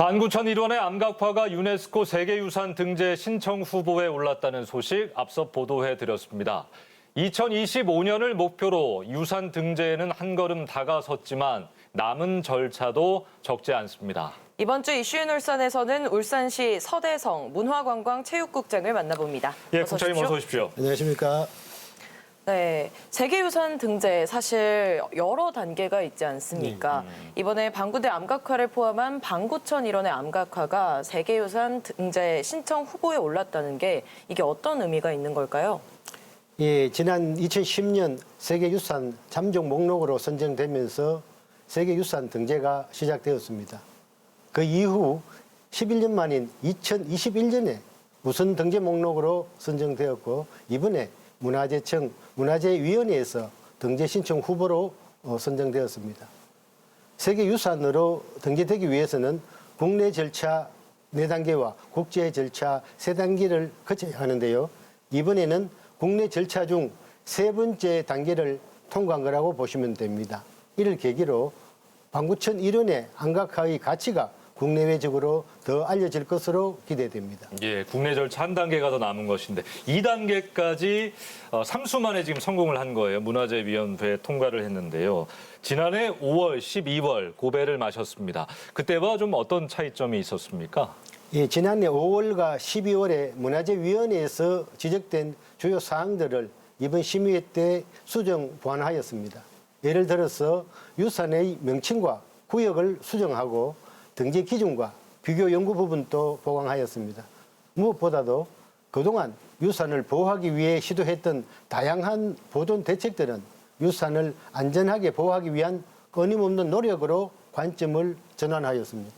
반구천 일원의 암각화가 유네스코 세계유산 등재 신청 후보에 올랐다는 소식 앞서 보도해 드렸습니다. 2025년을 목표로 유산 등재에는 한 걸음 다가섰지만 남은 절차도 적지 않습니다. 이번 주 이슈인 울산에서는 울산시 서대성 문화관광체육국장을 만나봅니다. 예, 국장님. 어서 오십시오. 안녕하십니까. 네, 세계유산 등재 사실 여러 단계가 있지 않습니까? 이번에 방구대 암각화를 포함한 방구천 일원의 암각화가 세계유산 등재 신청 후보에 올랐다는 게 이게 어떤 의미가 있는 걸까요? 예, 지난 2010년 세계유산 잠정 목록으로 선정되면서 세계유산 등재가 시작되었습니다. 그 이후 11년 만인 2021년에 우선 등재 목록으로 선정되었고 이번에 문화재청 문화재위원회에서 등재 신청 후보로 어, 선정되었습니다. 세계 유산으로 등재되기 위해서는 국내 절차 4단계와 국제 절차 3단계를 거쳐야 하는데요. 이번에는 국내 절차 중 세 번째 단계를 통과한 거라고 보시면 됩니다. 이를 계기로 방구천 일원의 안각화의 가치가 국내외적으로 더 알려질 것으로 기대됩니다. 예, 국내 절차 한 단계가 더 남은 것인데 2단계까지 어, 3수 만에 지금 성공을 한 거예요. 문화재위원회 통과를 했는데요. 지난해 5월, 12월 고배를 마셨습니다. 그때와 좀 어떤 차이점이 있었습니까? 예, 지난해 5월과 12월에 문화재위원회에서 지적된 주요 사항들을 이번 심의회 때 수정 보완하였습니다. 예를 들어서 유산의 명칭과 구역을 수정하고 등재 기준과 비교 연구 부분도 보강하였습니다. 무엇보다도 그동안 유산을 보호하기 위해 시도했던 다양한 보존 대책들은 유산을 안전하게 보호하기 위한 끊임없는 노력으로 관점을 전환하였습니다.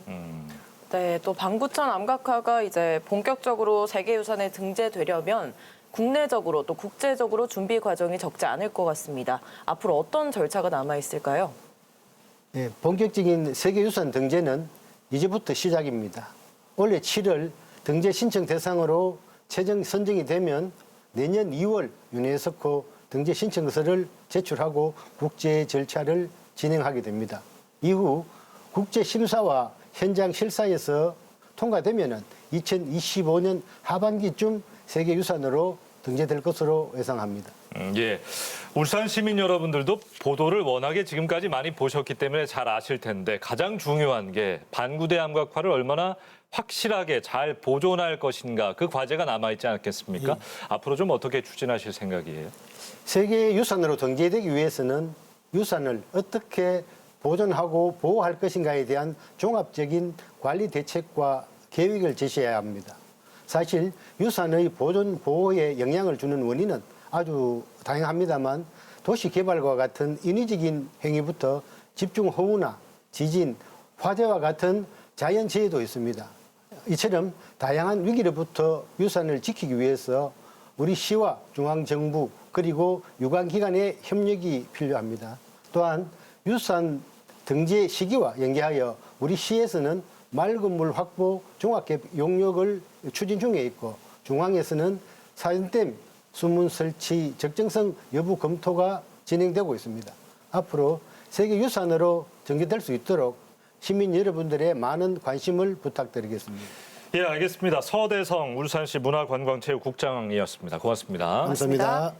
네, 또 방구천 암각화가 이제 본격적으로 세계유산에 등재되려면 국내적으로 또 국제적으로 준비 과정이 적지 않을 것 같습니다. 앞으로 어떤 절차가 남아 있을까요? 네, 본격적인 세계유산 등재는 이제부터 시작입니다. 올해 7월 등재 신청 대상으로 최종 선정이 되면 내년 2월 유네스코 등재 신청서를 제출하고 국제 절차를 진행하게 됩니다. 이후 국제 심사와 현장 실사에서 통과되면은 2025년 하반기쯤 세계유산으로 등재될 것으로 예상합니다. 음, 예. 울산 시민 여러분들도 보도를 워낙에 지금까지 많이 보셨기 때문에 잘 아실 텐데 가장 중요한 게 반구대 암각화를 얼마나 확실하게 잘 보존할 것인가 그 과제가 남아있지 않겠습니까? 앞으로 좀 어떻게 추진하실 생각이에요? 세계 유산으로 등재되기 위해서는 유산을 어떻게 보존하고 보호할 것인가에 대한 종합적인 관리 대책과 계획을 제시해야 합니다. 사실 유산의 보존 보호에 영향을 주는 원인은 아주 다양합니다만 도시 개발과 같은 인위적인 행위부터 집중 호우나 지진, 화재와 같은 자연 재해도 있습니다. 이처럼 다양한 위기로부터 유산을 지키기 위해서 우리 시와 중앙정부 그리고 유관기관의 협력이 필요합니다. 또한 유산 등재 시기와 연계하여 우리 시에서는 맑은 물 확보 종합개발 용역을 추진 중에 있고 중앙에서는 사연댐 수문 설치 적정성 여부 검토가 진행되고 있습니다. 앞으로 세계 유산으로 전개될 수 있도록 시민 여러분들의 많은 관심을 부탁드리겠습니다. 예, 알겠습니다. 서대성 울산시 문화관광체육국장이었습니다. 고맙습니다. 감사합니다.